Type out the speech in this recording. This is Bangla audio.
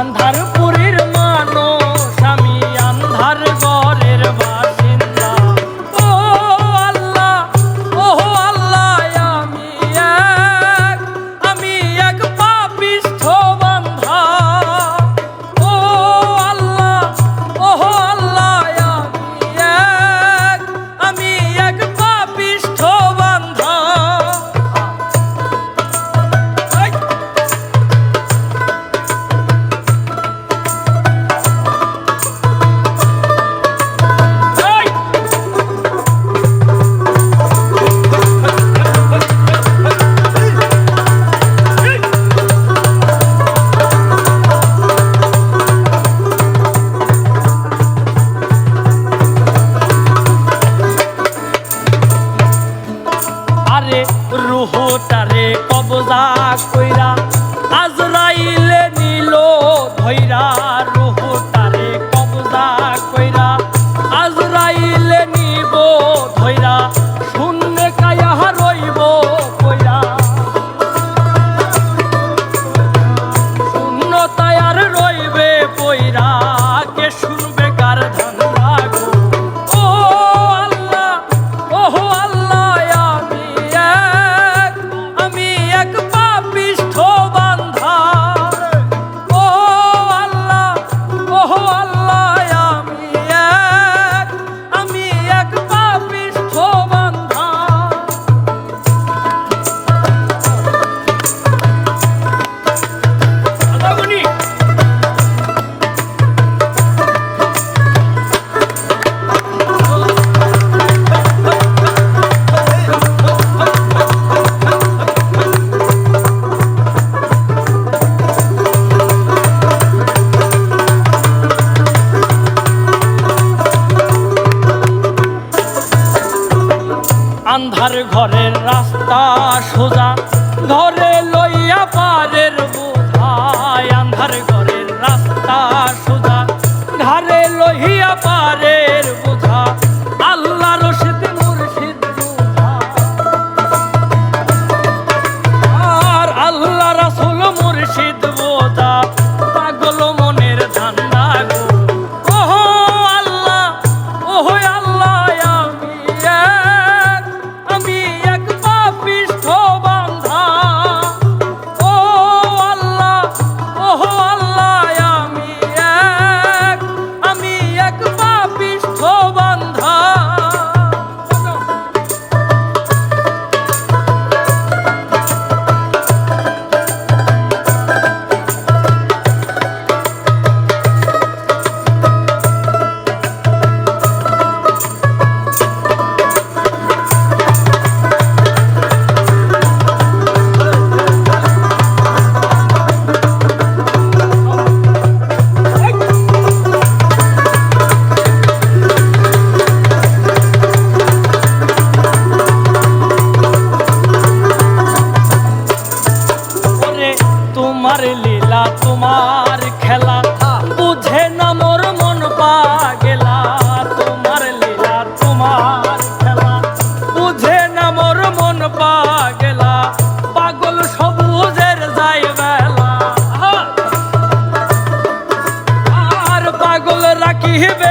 আন্ধারপুর রুহ তারে কবজা কইরা আজরাইলে নিল ধৈরা রুহ তারে কবজা কইরা আজরাইলে নিব ধৈরা আন্ধার ঘরের রাস্তা সোজা ঘরে লইয়া পারের বোঝায়। আন্ধার ঘরের রাস্তা 해